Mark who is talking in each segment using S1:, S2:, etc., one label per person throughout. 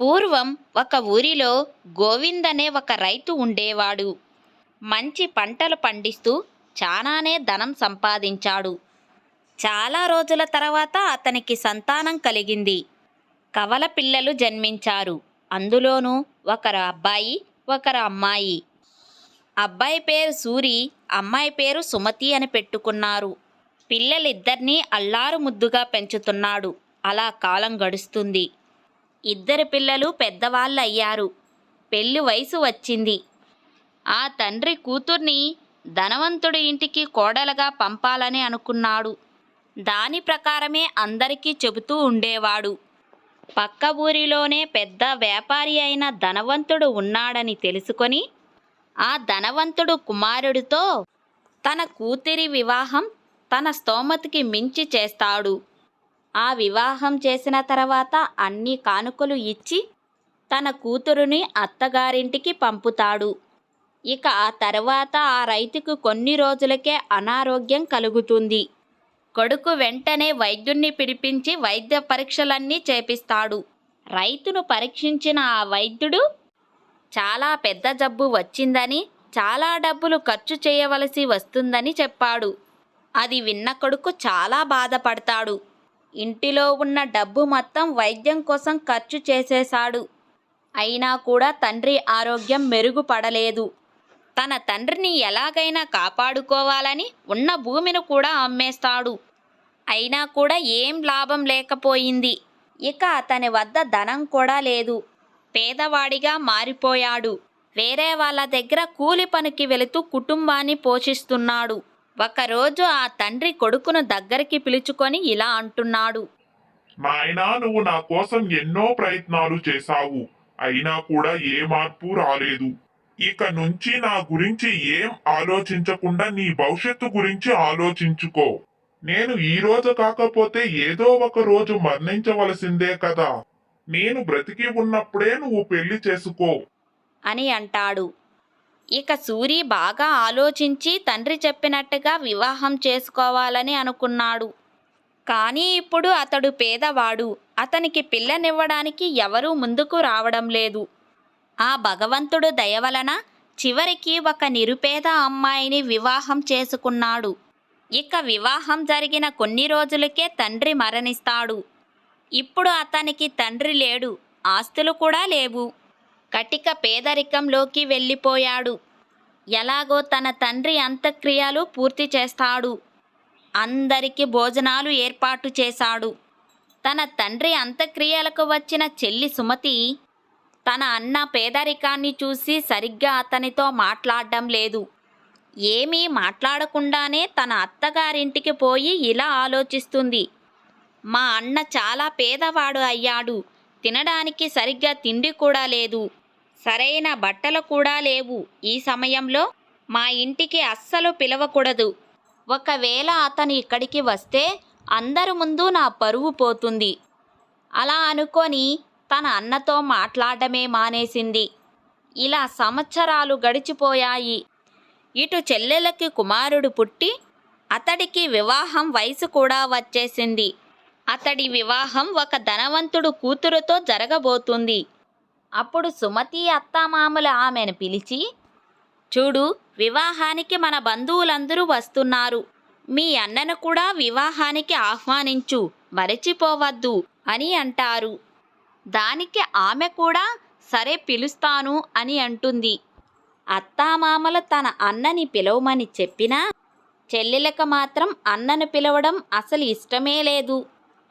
S1: పూర్వం ఒక ఊరిలో గోవింద్ అనే ఒక రైతు ఉండేవాడు. మంచి పంటలు పండిస్తూ చాలానే ధనం సంపాదించాడు. చాలా రోజుల తర్వాత అతనికి సంతానం కలిగింది. కవల పిల్లలు జన్మించారు. అందులోనూ ఒకరు అబ్బాయి ఒకరు అమ్మాయి. అబ్బాయి పేరు సూరి అమ్మాయి పేరు సుమతి అని పెట్టుకున్నారు. పిల్లలిద్దరినీ అల్లారు ముద్దుగా పెంచుతున్నాడు. అలా కాలం గడుస్తుంది. ఇద్దరు పిల్లలు పెద్దవాళ్ళు అయ్యారు పెళ్ళి వయసు వచ్చింది. ఆ తండ్రి కూతుర్ని ధనవంతుడి ఇంటికి కోడలుగా పంపాలని అనుకున్నాడు. దాని ప్రకారమే అందరికీ చెబుతూ ఉండేవాడు. పక్క ఊరిలోనే పెద్ద వ్యాపారి అయిన ధనవంతుడు ఉన్నాడని తెలుసుకొని ఆ ధనవంతుడు కుమారుడితో తన కూతురి వివాహం తన స్తోమతికి మించి చేస్తాడు. ఆ వివాహం చేసిన తర్వాత అన్ని కానుకలు ఇచ్చి తన కూతురుని అత్తగారింటికి పంపుతాడు. ఇక ఆ తర్వాత ఆ రైతుకు కొన్ని రోజులకే అనారోగ్యం కలుగుతుంది. కొడుకు వెంటనే వైద్యుణ్ణి పిలిపించి వైద్య పరీక్షలన్నీ చేపిస్తాడు. రైతును పరీక్షించిన ఆ వైద్యుడు చాలా పెద్ద జబ్బు వచ్చిందని చాలా డబ్బులు ఖర్చు చేయవలసి వస్తుందని చెప్పాడు. అది విన్న కొడుకు చాలా బాధపడతాడు. ఇంటిలో ఉన్న డబ్బు మొత్తం వైద్యం కోసం ఖర్చు చేసేశాడు. అయినా కూడా తండ్రి ఆరోగ్యం మెరుగుపడలేదు. తన తండ్రిని ఎలాగైనా కాపాడుకోవాలని ఉన్న భూమిని కూడా అమ్మేస్తాడు. అయినా కూడా ఏం లాభం లేకపోయింది. ఇక అతని వద్ద ధనం కూడా లేదు. పేదవాడిగా మారిపోయాడు. వేరే వాళ్ళ దగ్గర కూలి పనికి వెళుతూ కుటుంబాన్ని పోషిస్తున్నాడు. ఒకరోజు ఆ తండ్రి కొడుకును దగ్గరికి పిలుచుకొని ఇలా అంటున్నాడు.
S2: నాయనా నువ్వు నా కోసం ఎన్నో ప్రయత్నాలు చేశావు. అయినా కూడా ఏ మార్పు రాలేదు. ఇక నుంచి నా గురించి ఏం ఆలోచించకుండా నీ భవిష్యత్తు గురించి ఆలోచించుకో. నేను ఈ రోజు కాకపోతే ఏదో ఒక రోజు మరణించవలసిందే కదా. నేను బ్రతికి ఉన్నప్పుడే నువ్వు పెళ్ళి చేసుకో.
S1: అని అంటాడు. ఇక సూరి బాగా ఆలోచించి తండ్రి చెప్పినట్టుగా వివాహం చేసుకోవాలని అనుకున్నాడు. కానీ ఇప్పుడు అతడు పేదవాడు. అతనికి పిల్లనివ్వడానికి ఎవరూ ముందుకు రావడం లేదు. ఆ భగవంతుడు దయ వలన చివరికి ఒక నిరుపేద అమ్మాయిని వివాహం చేసుకున్నాడు. ఇక వివాహం జరిగిన కొన్ని రోజులకే తండ్రి మరణిస్తాడు. ఇప్పుడు అతనికి తండ్రి లేడు. ఆస్తులు కూడా లేవు. కటిక పేదరికంలోకి వెళ్ళిపోయాడు. ఎలాగో తన తండ్రి అంత్యక్రియలు పూర్తి చేస్తాడు. అందరికి భోజనాలు ఏర్పాటు చేశాడు. తన తండ్రి అంత్యక్రియలకు వచ్చిన చెల్లి సుమతి తన అన్న పేదరికాన్ని చూసి సరిగ్గా అతనితో మాట్లాడడం లేదు. ఏమీ మాట్లాడకుండానే తన అత్తగారింటికి పోయి ఇలా ఆలోచిస్తుంది. మా అన్న చాలా పేదవాడు అయ్యాడు. తినడానికి సరిగ్గా తిండి కూడా లేదు. సరైన బట్టలు కూడా లేవు. ఈ సమయంలో మా ఇంటికి అస్సలు పిలవకూడదు. ఒకవేళ అతను ఇక్కడికి వస్తే అందరి ముందు నా పరువు పోతుంది. అలా అనుకొని తన అన్నతో మాట్లాడమే మానేసింది. ఇలా సంవత్సరాలు గడిచిపోయాయి. ఇటు చెల్లెలకి కుమారుడు పుట్టి అతడికి వివాహం వయసు కూడా వచ్చేసింది. అతడి వివాహం ఒక ధనవంతుడు కూతురుతో జరగబోతుంది. అప్పుడు సుమతి అత్తామామలు ఆమెను పిలిచి చూడు వివాహానికి మన బంధువులందరూ వస్తున్నారు. మీ అన్నను కూడా వివాహానికి ఆహ్వానించు మరచిపోవద్దు అని అంటారు. దానికి ఆమె కూడా సరే పిలుస్తాను అని అంటుంది. అత్తామామలు తన అన్నని పిలవమని చెప్పినా చెల్లెలకు మాత్రం అన్నను పిలవడం అసలు ఇష్టమే లేదు.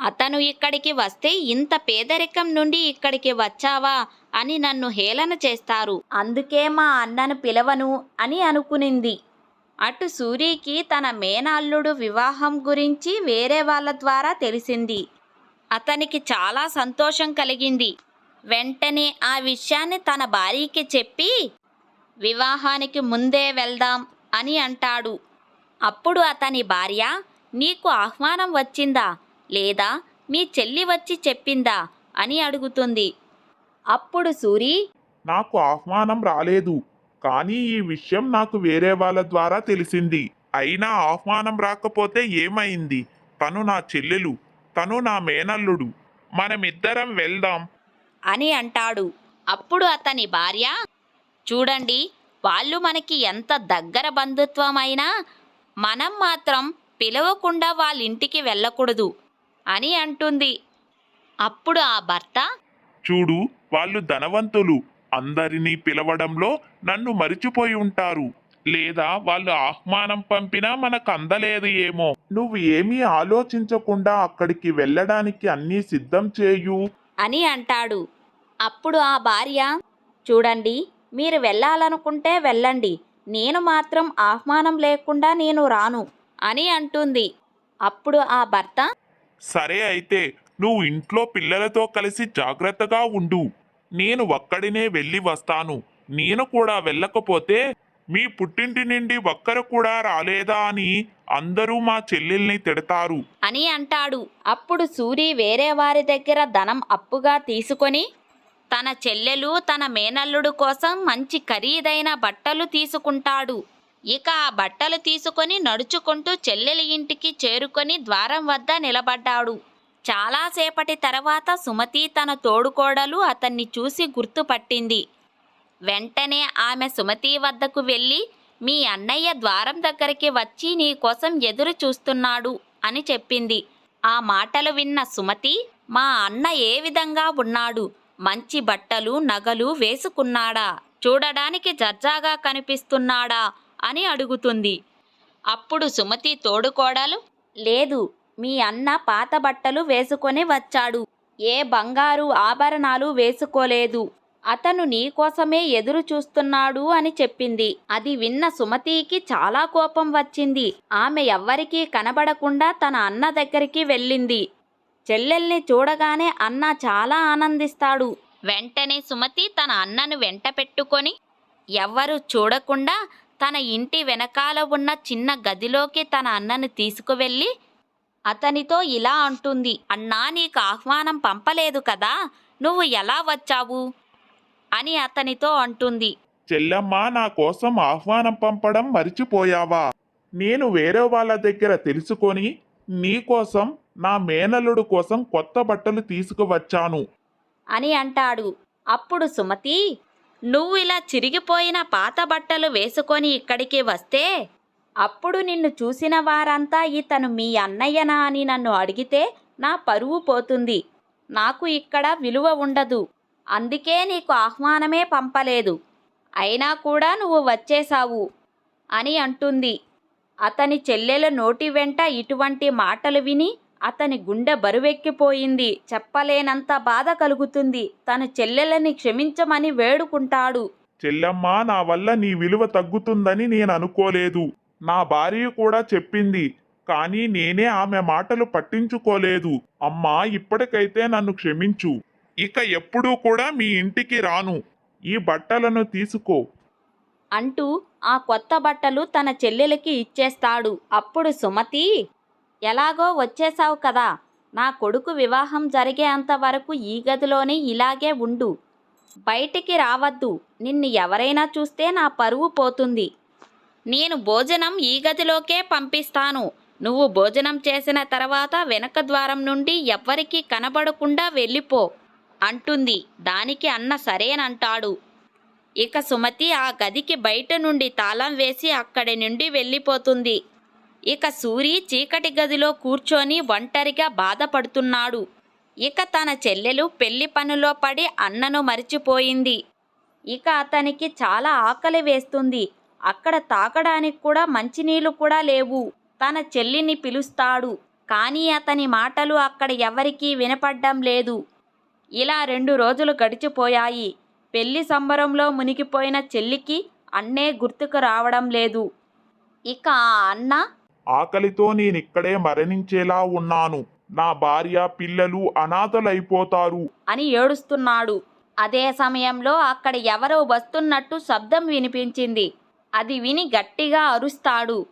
S1: అతను ఇక్కడికి వస్తే ఇంత పేదరికం నుండి ఇక్కడికి వచ్చావా అని నన్ను హేళన చేస్తారు. అందుకే మా అన్నను పిలవను అని అనుకునింది. అటు సూరికి తన మేనల్లుడు వివాహం గురించి వేరే వాళ్ళ ద్వారా తెలిసింది. అతనికి చాలా సంతోషం కలిగింది. వెంటనే ఆ విషయాన్ని తన భార్యకి చెప్పి వివాహానికి ముందే వెళ్దాం అని అంటాడు. అప్పుడు అతని భార్య నీకు ఆహ్వానం వచ్చిందా? లేదా మీ చెల్లి వచ్చి చెప్పిందా అని అడుగుతుంది. అప్పుడు సూరి
S2: నాకు ఆహ్వానం రాలేదు కానీ ఈ విషయం నాకు వేరే వాళ్ళ ద్వారా తెలిసింది. అయినా ఆహ్వానం రాకపోతే ఏమైంది? తను నా చెల్లెలు తను నా మేనల్లుడు మనమిద్దరం వెళ్దాం.
S1: అని అంటాడు. అప్పుడు అతని భార్య చూడండి వాళ్ళు మనకి ఎంత దగ్గర బంధుత్వమైనా మనం మాత్రం పిలవకుండా వాళ్ళ ఇంటికి వెళ్ళకూడదు. అని అంటుంది. అప్పుడు ఆ భర్త
S2: చూడు వాళ్ళు ధనవంతులు. అందరినీ పిలవడంలో నన్ను మరిచిపోయి ఉంటారు. లేదా వాళ్ళు ఆహ్వానం పంపినా మనకు అందలేదు ఏమో. నువ్వు ఏమీ ఆలోచించకుండా అక్కడికి వెళ్ళడానికి అన్నీ సిద్ధం చేయు.
S1: అని అంటాడు. అప్పుడు ఆ భార్య చూడండి మీరు వెళ్ళాలనుకుంటే వెళ్ళండి. నేను మాత్రం ఆహ్వానం లేకుండా నేను రాను అని అంటుంది. అప్పుడు ఆ భర్త
S2: సరే అయితే నువ్వు ఇంట్లో పిల్లలతో కలిసి జాగ్రత్తగా ఉండు. నేను ఒక్కడినే వెళ్ళి వస్తాను. నేను కూడా వెళ్ళకపోతే మీ పుట్టింటి నుండి ఒక్కరు కూడా రాలేదా అని అందరూ మా చెల్లెల్ని తిడతారు.
S1: అని అంటాడు. అప్పుడు సూరి వేరే వారి దగ్గర ధనం అప్పుగా తీసుకొని తన చెల్లెలు తన మేనల్లుడు కోసం మంచి ఖరీదైన బట్టలు తీసుకుంటాడు. ఇక ఆ బట్టలు తీసుకొని నడుచుకుంటూ చెల్లెలి ఇంటికి చేరుకొని ద్వారం వద్ద నిలబడ్డాడు. చాలాసేపటి తర్వాత సుమతి తన తోడుకోడలు అతన్ని చూసి గుర్తుపట్టింది వెంటనే ఆమె సుమతి వద్దకు వెళ్ళి మీ అన్నయ్య ద్వారం దగ్గరికి వచ్చి నీ కోసం ఎదురు చూస్తున్నాడు అని చెప్పింది. ఆ మాటలు విన్న సుమతి మా అన్న ఏ విధంగా ఉన్నాడు? మంచి బట్టలు నగలు వేసుకున్నాడా? చూడడానికి జర్జాగా కనిపిస్తున్నాడా? అని అడుగుతుంది. అప్పుడు సుమతి తోడుకోడాలు లేదు మీ అన్న పాత బట్టలు వేసుకొని వచ్చాడు. ఏ బంగారు ఆభరణాలు వేసుకోలేదు. అతను నీకోసమే ఎదురు చూస్తున్నాడు అని చెప్పింది. అది విన్న సుమతికి చాలా కోపం వచ్చింది. ఆమె ఎవ్వరికీ కనబడకుండా తన అన్న దగ్గరికి వెళ్ళింది. చెల్లెల్ని చూడగానే అన్న చాలా ఆనందిస్తాడు. వెంటనే సుమతి తన అన్నను వెంట పెట్టుకొని ఎవ్వరూ చూడకుండా తన ఇంటి వెనకాల ఉన్న చిన్న గదిలోకి తన అన్నను తీసుకువెళ్ళి అతనితో ఇలా అంటుంది అన్నా నీకు ఆహ్వానం పంపలేదు కదా నువ్వు ఎలా వచ్చావు? అని అతనితో అంటుంది
S2: చెల్లమ్మ నా కోసం ఆహ్వానం పంపడం మరిచిపోయావా? నేను వేరే వాళ్ళ దగ్గర తెలుసుకొని నీ కోసం నా మేనల్లుడు కోసం కొత్త బట్టలు తీసుకువచ్చాను.
S1: అని అంటాడు. అప్పుడు సుమతి నువ్వు ఇలా చిరిగిపోయిన పాత బట్టలు వేసుకొని ఇక్కడికి వస్తే? అప్పుడు నిన్ను చూసిన వారంతా ఇతను మీ అన్నయ్యనా అని నన్ను అడిగితే నా పరువు పోతుంది. నాకు ఇక్కడ విలువ ఉండదు. అందుకే నీకు ఆహ్వానమే పంపలేదు. అయినా కూడా నువ్వు వచ్చేశావు అని అంటుంది. అతని చెల్లెల నోటి వెంట ఇటువంటి మాటలు విని అతని గుండె బరువెక్కిపోయింది. చెప్పలేనంత బాధ కలుగుతుంది. తన చెల్లెలని క్షమించమని వేడుకుంటాడు.
S2: చెల్లమ్మ నా వల్ల నీ విలువ తగ్గుతుందని నేను అనుకోలేదు. నా భార్య కూడా చెప్పింది. కానీ నేనే ఆమె మాటలు పట్టించుకోలేదు. అమ్మా ఇప్పటికైతే నన్ను క్షమించు. ఇక ఎప్పుడూ కూడా మీ ఇంటికి రాను. ఈ బట్టలను తీసుకో.
S1: అంటూ ఆ కొత్త బట్టలు తన చెల్లెలకి ఇచ్చేస్తాడు. అప్పుడు సుమతి ఎలాగో వచ్చేసావు కదా. నా కొడుకు వివాహం జరిగేంత వరకు ఈ గదిలోనే ఇలాగే ఉండు. బయటికి రావద్దు. నిన్ను ఎవరైనా చూస్తే నా పరువు పోతుంది. నేను భోజనం ఈ గదిలోకే పంపిస్తాను. నువ్వు భోజనం చేసిన తర్వాత వెనక ద్వారం నుండి ఎవ్వరికీ కనబడకుండా వెళ్ళిపో అంటుంది. దానికి అన్న సరేనంటాడు. ఇక సుమతి ఆ గదికి బయట నుండి తాళం వేసి అక్కడి నుండి వెళ్ళిపోతుంది. ఇక సూరి చీకటి గదిలో కూర్చొని ఒంటరిగా బాధపడుతున్నాడు. ఇక తన చెల్లెలు పెళ్ళి పనిలో పడి అన్నను మరిచిపోయింది. ఇక అతనికి చాలా ఆకలి వేస్తుంది. అక్కడ తాగడానికి కూడా మంచినీళ్ళు కూడా లేవు. తన చెల్లిని పిలుస్తాడు. కానీ అతని మాటలు అక్కడ ఎవరికీ వినపడ్డం లేదు. ఇలా రెండు రోజులు గడిచిపోయాయి. పెళ్ళి సంబరంలో మునిగిపోయిన చెల్లికి అన్నే గుర్తుకు రావడం లేదు. ఇక ఆ అన్న
S2: ఆకలితో నేనిక్కడే మరణించేలా ఉన్నాను. నా భార్య పిల్లలు అనాథలైపోతారు.
S1: అని ఏడుస్తున్నాడు. అదే సమయంలో అక్కడ ఎవరో వస్తున్నట్టు శబ్దం వినిపించింది. అది విని గట్టిగా అరుస్తాడు.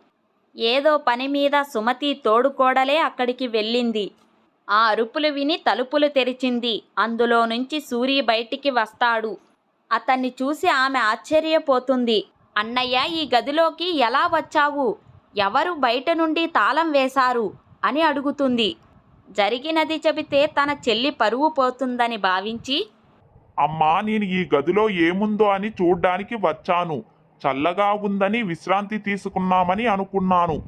S1: ఏదో పని మీద సుమతి తోడుకోడలే అక్కడికి వెళ్ళింది. ఆ అరుపులు విని తలుపులు తెరిచింది. అందులో నుంచి సూరి బయటికి వస్తాడు. అతన్ని చూసి ఆమె ఆశ్చర్యపోతుంది. అన్నయ్య ఈ గదిలోకి ఎలా వచ్చావు? ఎవరు బయట నుండి తాళం వేశారు అని అడుగుతుంది. జరిగినది చెబితే తన చెల్లి పరువు పోతుందని భావించి
S2: అమ్మా నేను ఈ గదిలో ఏముందో అని చూడ్డానికి వచ్చాను. చల్లగా ఉందని విశ్రాంతి తీసుకున్నామని అనుకున్నాను.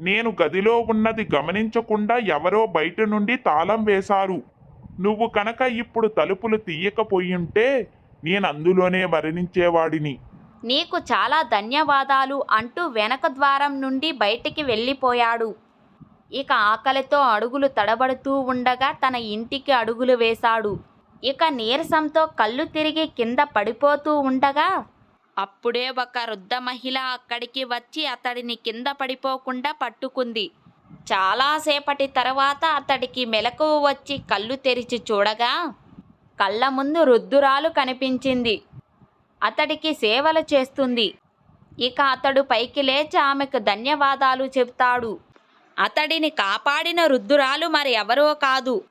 S2: నేను గదిలో ఉన్నది గమనించకుండా ఎవరో బయట నుండి తాళం వేశారు. నువ్వు కనుక ఇప్పుడు తలుపులు తీయకపోయింటే నేను అందులోనే మరణించేవాడిని.
S1: నీకు చాలా ధన్యవాదాలు అంటూ వెనక ద్వారం నుండి బయటికి వెళ్ళిపోయాడు. ఇక ఆకలితో అడుగులు తడబడుతూ ఉండగా తన ఇంటికి అడుగులు వేశాడు. ఇక నీరసంతో కళ్ళు తిరిగి కింద పడిపోతూ ఉండగా అప్పుడే ఒక వృద్ధ మహిళ అక్కడికి వచ్చి అతడిని కింద పడిపోకుండా పట్టుకుంది. చాలాసేపటి తర్వాత అతడికి మెలకువ వచ్చి కళ్ళు తెరిచి చూడగా కళ్ళ ముందు రుద్దురాలు కనిపించింది. అతడికి సేవలు చేస్తుంది. ఇక అతడు పైకి లేచి ఆమెకు ధన్యవాదాలు చెబుతాడు అతడిని కాపాడిన రుద్దురాలు మరి ఎవరో కాదు.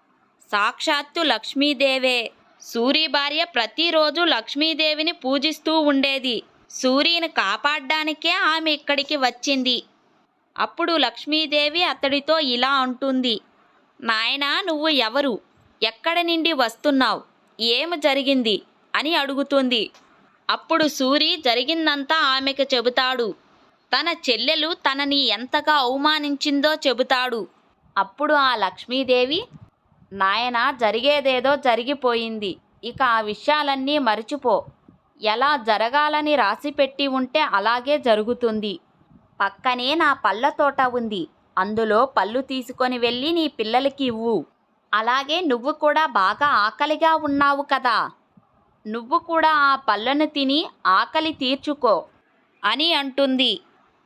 S1: సాక్షాత్తు లక్ష్మీదేవే. సూరి భార్య ప్రతిరోజు లక్ష్మీదేవిని పూజిస్తూ ఉండేది. సూర్యుని కాపాడడానికే ఆమె ఇక్కడికి వచ్చింది. అప్పుడు లక్ష్మీదేవి అతడితో ఇలా అంటుంది. నాయనా నువ్వు ఎవరు? ఎక్కడ నుండి వస్తున్నావు? ఏమి జరిగింది? అని అడుగుతుంది. అప్పుడు సూరి జరిగిందంతా ఆమెకు చెబుతాడు. తన చెల్లెలు తనని ఎంతగా అవమానించిందో చెబుతాడు. అప్పుడు ఆ లక్ష్మీదేవి నాయన జరిగేదేదో జరిగిపోయింది. ఇక ఆ విషయాలన్నీ మరిచిపో. ఎలా జరగాలని రాసిపెట్టి ఉంటే అలాగే జరుగుతుంది. పక్కనే నా పళ్ళ తోట ఉంది. అందులో పళ్ళు తీసుకొని వెళ్ళి నీ పిల్లలకి ఇవ్వు. అలాగే నువ్వు కూడా బాగా ఆకలిగా ఉన్నావు కదా. నువ్వు కూడా ఆ పళ్ళను తిని ఆకలి తీర్చుకో అని అంటుంది.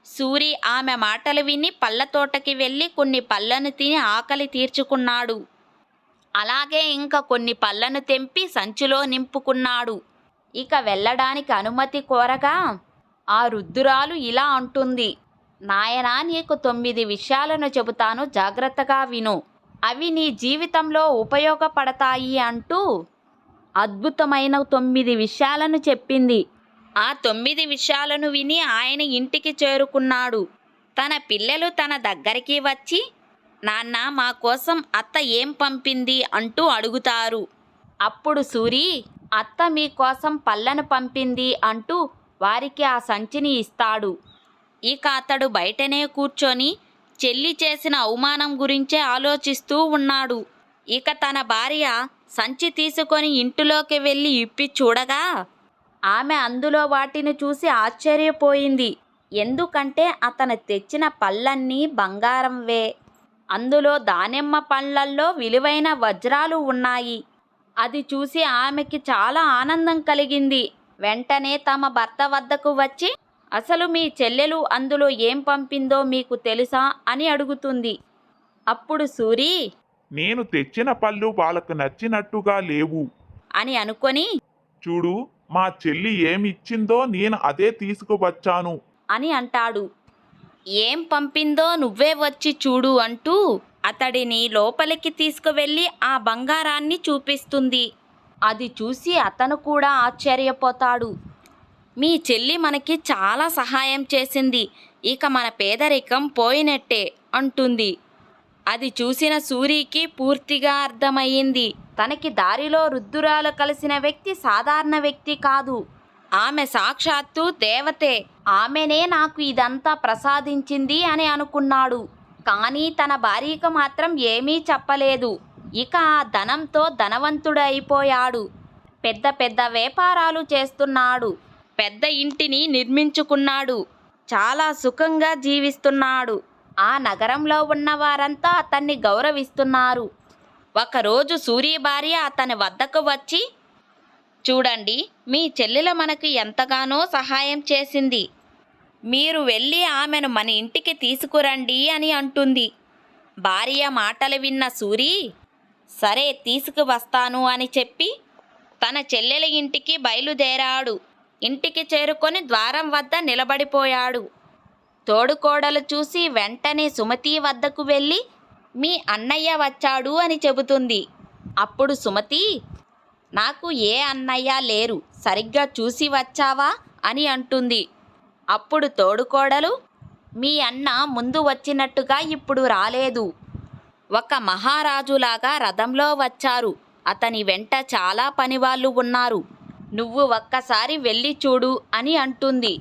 S1: సూరి ఆమె మాటలు విని పళ్ళ తోటకి వెళ్ళి కొన్ని పళ్ళను తిని ఆకలి తీర్చుకున్నాడు. అలాగే ఇంకా కొన్ని పళ్ళను తెంపి సంచిలో నింపుకున్నాడు. ఇక వెళ్ళడానికి అనుమతి కోరగా ఆ రుద్దురాలు ఇలా అంటుంది. నాయనా నీకు తొమ్మిది విషయాలను చెబుతాను. జాగ్రత్తగా విను. అవి నీ జీవితంలో ఉపయోగపడతాయి అంటూ అద్భుతమైన తొమ్మిది విషయాలను చెప్పింది. ఆ తొమ్మిది విషయాలను విని ఆయన ఇంటికి చేరుకున్నాడు. తన పిల్లలు తన దగ్గరికి వచ్చి నాన్న మా కోసం అత్త ఏం పంపింది? అంటూ అడుగుతారు. అప్పుడు సూరి అత్త మీకోసం పళ్ళను పంపింది అంటూ వారికి ఆ సంచిని ఇస్తాడు. ఇక అతడు బయటనే కూర్చొని చెల్లి చేసిన అవమానం గురించే ఆలోచిస్తూ ఉన్నాడు. ఇక తన భార్య సంచి తీసుకొని ఇంటిలోకి వెళ్ళి ఇప్పి చూడగా ఆమె అందులో వాటిని చూసి ఆశ్చర్యపోయింది. ఎందుకంటే అతను తెచ్చిన పళ్ళన్నీ బంగారంవే. అందులో దానిమ్మ పళ్ళల్లో విలువైన వజ్రాలు ఉన్నాయి. అది చూసి ఆమెకి చాలా ఆనందం కలిగింది. వెంటనే తమ భర్త వద్దకు వచ్చి అసలు మీ చెల్లెలు అందులో ఏం పంపిందో మీకు తెలుసా? అని అడుగుతుంది. అప్పుడు సూరి
S2: నేను తెచ్చిన పళ్ళు వాళ్ళకు నచ్చినట్టుగా లేవు.
S1: అని అనుకొని
S2: చూడు మా చెల్లి ఏమిచ్చిందో నేను అదే తీసుకువచ్చాను.
S1: అని అంటాడు. ఏం పంపిందో నువ్వే వచ్చి చూడు అంటూ అతడిని లోపలికి తీసుకువెళ్ళి ఆ బంగారాన్ని చూపిస్తుంది. అది చూసి అతను కూడా ఆశ్చర్యపోతాడు. మీ చెల్లి మనకి చాలా సహాయం చేసింది. ఇక మన పేదరికం పోయినట్టే అంటుంది. అది చూసిన సూరికి పూర్తిగా అర్థమయ్యింది. తనకి దారిలో రుద్దురాలు కలిసిన వ్యక్తి సాధారణ వ్యక్తి కాదు. ఆమె సాక్షాత్తు దేవతే. ఆమెనే నాకు ఇదంతా ప్రసాదించింది అని అనుకున్నాడు. కానీ తన భార్యకు మాత్రం ఏమీ చెప్పలేదు. ఇక ఆ ధనంతో ధనవంతుడైపోయాడు పెద్ద పెద్ద వ్యాపారాలు చేస్తున్నాడు. పెద్ద ఇంటిని నిర్మించుకున్నాడు. చాలా సుఖంగా జీవిస్తున్నాడు. ఆ నగరంలో ఉన్న వారంతా అతన్ని గౌరవిస్తున్నారు. ఒకరోజు సూర్య భార్య అతని వద్దకు వచ్చి చూడండి మీ చెల్లెలు మనకు ఎంతగానో సహాయం చేసింది. మీరు వెళ్ళి ఆమెను మన ఇంటికి తీసుకురండి అని అంటుంది. భార్య మాటలు విన్న సూరి సరే తీసుకువస్తాను అని చెప్పి తన చెల్లెల ఇంటికి బయలుదేరాడు. ఇంటికి చేరుకొని ద్వారం వద్ద నిలబడిపోయాడు. తోడుకోడలు చూసి వెంటనే సుమతి వద్దకు వెళ్ళి మీ అన్నయ్య వచ్చాడు అని చెబుతుంది. అప్పుడు సుమతి నాకు ఏ అన్నయ్య లేరు సరిగ్గా చూసి వచ్చావా? అని అంటుంది. అప్పుడు తోడుకోడలు మీ అన్న ముందు వచ్చినట్టుగా ఇప్పుడు రాలేదు. ఒక మహారాజులాగా రథంలో వచ్చారు. అతని వెంట చాలా పనివాళ్ళు ఉన్నారు. నువ్వు ఒక్కసారి వెళ్ళి చూడు అని అంటుంది.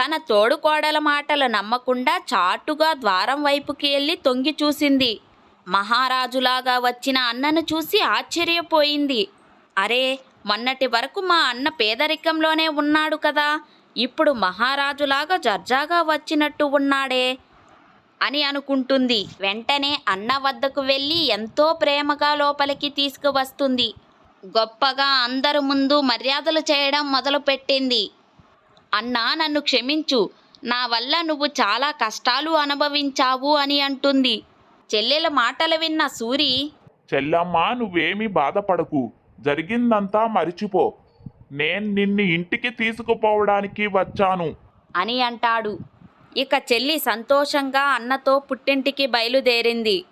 S1: తన తోడుకోడల మాటలు నమ్మకుండా చాటుగా ద్వారం వైపుకి వెళ్ళి తొంగి చూసింది. మహారాజులాగా వచ్చిన అన్నను చూసి ఆశ్చర్యపోయింది. అరే మొన్నటి వరకు మా అన్న పేదరికంలోనే ఉన్నాడు కదా ఇప్పుడు మహారాజులాగా జర్జాగా వచ్చినట్టు ఉన్నాడే అని అనుకుంటుంది. వెంటనే అన్న వద్దకు వెళ్ళి ఎంతో ప్రేమగా లోపలికి తీసుకువస్తుంది. గొప్పగా అందరి ముందు మర్యాదలు చేయడం మొదలుపెట్టింది. అన్నా నన్ను క్షమించు. నా వల్ల నువ్వు చాలా కష్టాలు అనుభవించావు అని అంటుంది. చెల్లెల మాటలు విన్న సూరి
S2: చెల్లమ్మ నువ్వేమీ బాధపడకు. జరిగిందంతా మరిచిపో. నేను నిన్ను ఇంటికి తీసుకుపోవడానికి వచ్చాను.
S1: అని అంటాడు. ఇక చెల్లి సంతోషంగా అన్నతో పుట్టింటికి బయలుదేరింది.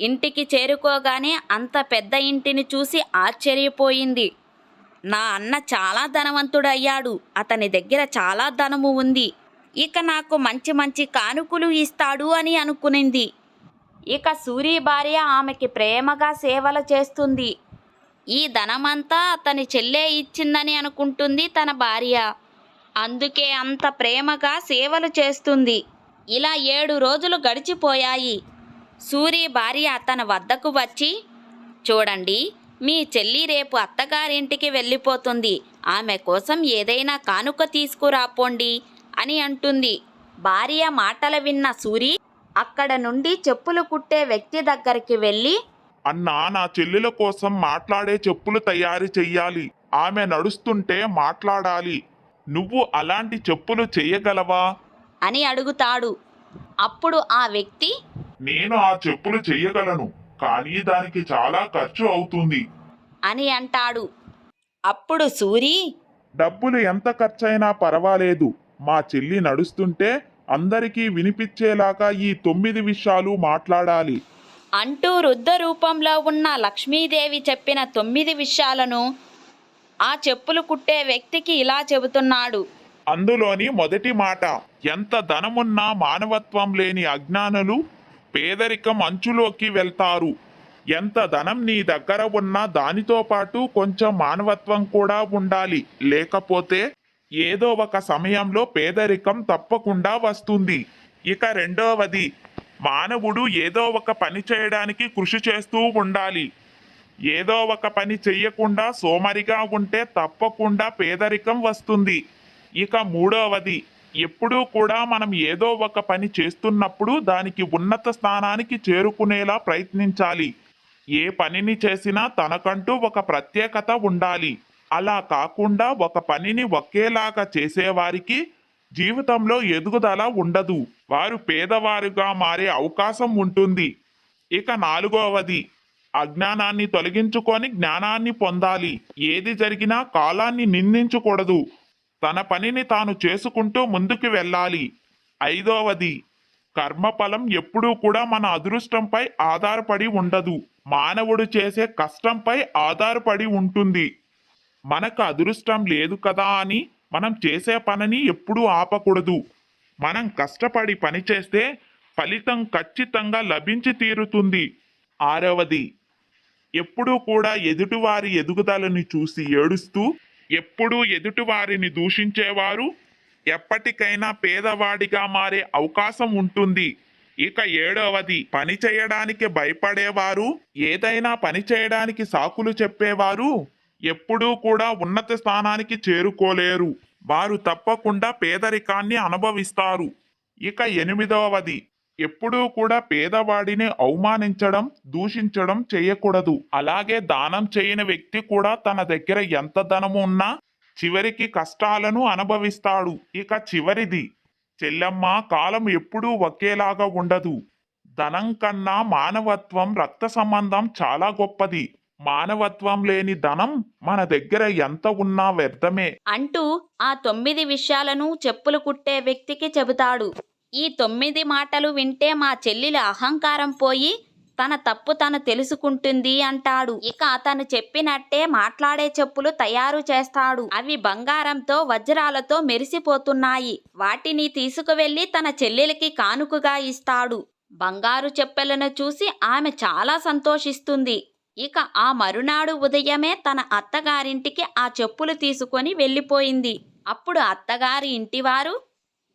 S1: ఇంటికి చేరుకోగానే అంత పెద్ద ఇంటిని చూసి ఆశ్చర్యపోయింది. నా అన్న చాలా ధనవంతుడయ్యాడు. అతని దగ్గర చాలా ధనము ఉంది. ఇక నాకు మంచి మంచి కానుకలు ఇస్తాడు అని అనుకునింది. ఇక సూరి భార్య ఆమెకి ప్రేమగా సేవలు చేస్తుంది. ఈ ధనమంతా అతని చెల్లె ఇచ్చిందని అనుకుంటుంది తన భార్య. అందుకే అంత ప్రేమగా సేవలు చేస్తుంది. ఇలా ఏడు రోజులు గడిచిపోయాయి. సూరి భార్య తన వద్దకు వచ్చి చూడండి మీ చెల్లి రేపు అత్తగారింటికి వెళ్ళిపోతుంది. ఆమె కోసం ఏదైనా కానుక తీసుకురాపోండి అని అంటుంది. భార్య మాటలు విన్న సూరి అక్కడ నుండి చెప్పులు కుట్టే వ్యక్తి దగ్గరికి వెళ్ళి
S2: అన్నా నా చెల్లెల కోసం మాట్లాడే చెప్పులు తయారు చెయ్యాలి. ఆమె నడుస్తుంటే మాట్లాడాలి. నువ్వు అలాంటి చెప్పులు చెయ్యగలవా?
S1: అని అడుగుతాడు. అప్పుడు ఆ వ్యక్తి
S2: నేను ఆ చెప్పులు చెయ్యగలను. కానీ దానికి చాలా ఖర్చు అవుతుంది.
S1: అని అంటాడు. అప్పుడు సూరి
S2: డబ్బులు ఎంత ఖర్చైనా పర్వాలేదు. మా చెల్లి నడుస్తుంటే అందరికీ వినిపించేలాగా ఈ తొమ్మిది విషయాలు మాట్లాడాలి.
S1: అంటూ రుద్ర రూపంలో ఉన్న లక్ష్మీదేవి చెప్పిన తొమ్మిది విషయాలను ఆ చెప్పులు కుట్టే వ్యక్తికి ఇలా చెబుతున్నాడు.
S2: అందులోని మొదటి మాట ఎంత ధనమున్నా మానవత్వం లేని అజ్ఞానులు పేదరికం అంచులోకి వెళ్తారు. ఎంత ధనం నీ దగ్గర ఉన్నా దానితో పాటు కొంచెం మానవత్వం కూడా ఉండాలి. లేకపోతే ఏదో ఒక సమయంలో పేదరికం తప్పకుండా వస్తుంది. ఇక రెండవది మానవుడు ఏదో ఒక పని చేయడానికి కృషి చేస్తూ ఉండాలి. ఏదో ఒక పని చెయ్యకుండా సోమరిగా ఉంటే తప్పకుండా పేదరికం వస్తుంది. ఇక మూడవది ఎప్పుడూ కూడా మనం ఏదో ఒక పని చేస్తున్నప్పుడు దానికి ఉన్నత స్థానానికి చేరుకునేలా ప్రయత్నించాలి. ఏ పనిని చేసినా తనకంటూ ఒక ప్రత్యేకత ఉండాలి. అలా కాకుండా ఒక పనిని ఒకేలాగా చేసేవారికి జీవితంలో ఎదుగుదల ఉండదు. వారు పేదవారుగా మారే అవకాశం ఉంటుంది. ఇక నాలుగవది అజ్ఞానాన్ని తొలగించుకొని జ్ఞానాన్ని పొందాలి. ఏది జరిగినా కాలాన్ని నిందించకూడదు. తన పనిని తాను చేసుకుంటూ ముందుకు వెళ్ళాలి. ఐదవది కర్మఫలం ఎప్పుడూ కూడా మన అదృష్టంపై ఆధారపడి ఉండదు. మానవుడు చేసే కష్టంపై ఆధారపడి ఉంటుంది. మనకు అదృష్టం లేదు కదా అని మనం చేసే పనిని ఎప్పుడూ ఆపకూడదు. మనం కష్టపడి పని చేస్తే ఫలితం ఖచ్చితంగా లభించి తీరుతుంది. ఆరవది ఎప్పుడూ కూడా ఎదుటివారి ఎదుగుదలని చూసి ఏడుస్తూ ఎప్పుడూ ఎదుటివారిని దూషించేవారు? ఎప్పటికైనా పేదవాడిగా మారే అవకాశం ఉంటుంది. ఇక ఏడవది పని చేయడానికి భయపడేవారు? ఏదైనా పని చేయడానికి సాకులు చెప్పేవారు? ఎప్పుడూ కూడా ఉన్నత స్థానానికి చేరుకోలేరు. వారు తప్పకుండా పేదరికాన్ని అనుభవిస్తారు. ఇక ఎనిమిదవది ఎప్పుడూ కూడా పేదవాడిని అవమానించడం దూషించడం చేయకూడదు. అలాగే దానం చేయని వ్యక్తి కూడా తన దగ్గర ఎంత ధనము ఉన్నా చివరికి కష్టాలను అనుభవిస్తాడు. ఇక చివరిది చెల్లెమ్మ కాలం ఎప్పుడూ ఒకేలాగా ఉండదు. ధనం కన్నా మానవత్వం రక్త సంబంధం చాలా గొప్పది. మానవత్వం లేని ధనం మన దగ్గర ఎంత ఉన్నా వ్యర్థమే.
S1: అంటూ ఆ తొమ్మిది విషయాలను చెప్పులు కుట్టే వ్యక్తికి చెబుతాడు. ఈ తొమ్మిది మాటలు వింటే మా చెల్లెలు అహంకారం పోయి తన తప్పు తను తెలుసుకుంటుంది అంటాడు. ఇక అతను చెప్పినట్టే మాట్లాడే చెప్పులు తయారు చేస్తాడు. అవి బంగారంతో వజ్రాలతో మెరిసిపోతున్నాయి. వాటిని తీసుకువెళ్ళి తన చెల్లెలికి కానుకగా ఇస్తాడు. బంగారు చెప్పెలను చూసి ఆమె చాలా సంతోషిస్తుంది. ఇక ఆ మరునాడు ఉదయమే తన అత్తగారింటికి ఆ చెప్పులు తీసుకొని వెళ్ళిపోయింది. అప్పుడు అత్తగారి ఇంటివారు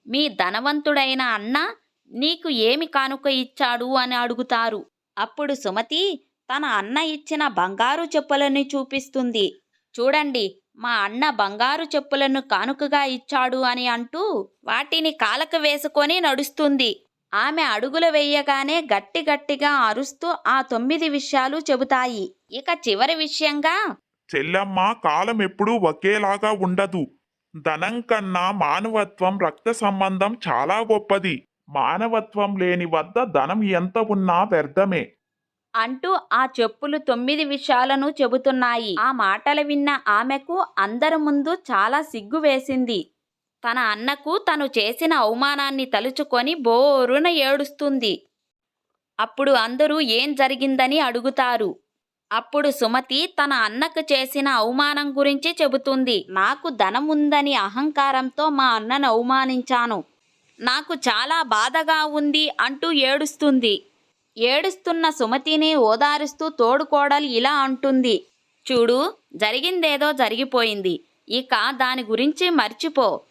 S1: మీ ధనవంతుడైన అన్న నీకు ఏమి కానుక ఇచ్చాడు అని అడుగుతారు. అప్పుడు సుమతి తన అన్న ఇచ్చిన బంగారు చెప్పులను చూపిస్తుంది. చూడండి మా అన్న బంగారు చెప్పులను కానుకగా ఇచ్చాడు అని అంటూ వాటిని కాలకు వేసుకొని నడుస్తుంది. ఆమె అడుగులు వేయగానే గట్టి గట్టిగా అరుస్తూ ఆ తొమ్మిది విషయాలు చెబుతాయి. ఇక చివరి విషయంగా
S2: చెల్లమ్మ కాలం ఎప్పుడూ ఒకేలాగా ఉండదు. ధనం కన్నా మానవత్వం రక్త సంబంధం చాలా గొప్పది. మానవత్వం లేని వద్ద ధనం ఎంత ఉన్నా వ్యర్థమే.
S1: అంటూ ఆ చెప్పులు తొమ్మిది విషయాలను చెబుతున్నాయి. ఆ మాటలు విన్న ఆమెకు అందరి ముందు చాలా సిగ్గు వేసింది. తన అన్నకు తను చేసిన అవమానాన్ని తలుచుకొని బోరున ఏడుస్తుంది. అప్పుడు అందరూ ఏం జరిగిందని అడుగుతారు. అప్పుడు సుమతి తన అన్నకు చేసిన అవమానం గురించి చెబుతుంది. నాకు ధనం ఉందని అహంకారంతో మా అన్నను అవమానించాను. నాకు చాలా బాధగా ఉంది అంటూ ఏడుస్తుంది. ఏడుస్తున్న సుమతిని ఓదారుస్తూ తోడుకోడలు ఇలా అంటుంది. చూడు జరిగిందేదో జరిగిపోయింది. ఇక దాని గురించి మర్చిపో.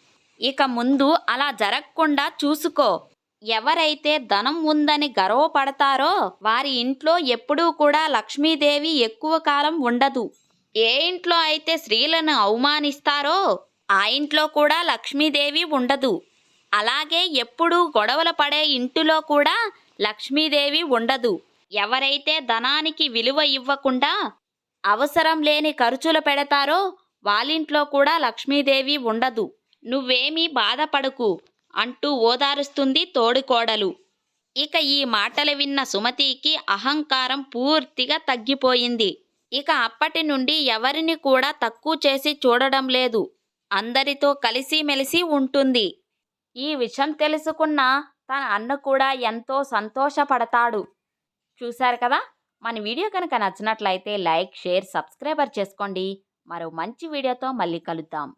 S1: ఇక ముందు అలా జరగకుండా చూసుకో. ఎవరైతే ధనం ఉందని గర్వపడతారో వారి ఇంట్లో ఎప్పుడూ కూడా లక్ష్మీదేవి ఎక్కువ కాలం ఉండదు. ఏ ఇంట్లో అయితే స్త్రీలను అవమానిస్తారో ఆ ఇంట్లో కూడా లక్ష్మీదేవి ఉండదు. అలాగే ఎప్పుడూ గొడవలు పడే ఇంటిలో కూడా లక్ష్మీదేవి ఉండదు. ఎవరైతే ధనానికి విలువ ఇవ్వకుండా అవసరం లేని ఖర్చులు పెడతారో వాళ్ళింట్లో కూడా లక్ష్మీదేవి ఉండదు. నువ్వేమీ బాధపడకు. అంటూ ఓదారుస్తుంది తోడుకోడలు. ఇక ఈ మాటలు విన్న సుమతికి అహంకారం పూర్తిగా తగ్గిపోయింది. ఇక అప్పటి నుండి ఎవరిని కూడా తక్కువ చేసి చూడడం లేదు. అందరితో కలిసిమెలిసి ఉంటుంది. ఈ విషయం తెలుసుకున్న తన అన్న కూడా ఎంతో సంతోషపడతాడు. చూశారు కదా? మన వీడియో కనుక నచ్చినట్లయితే లైక్ షేర్ సబ్స్క్రైబర్ చేసుకోండి. మరో మంచి వీడియోతో మళ్ళీ కలుద్దాం.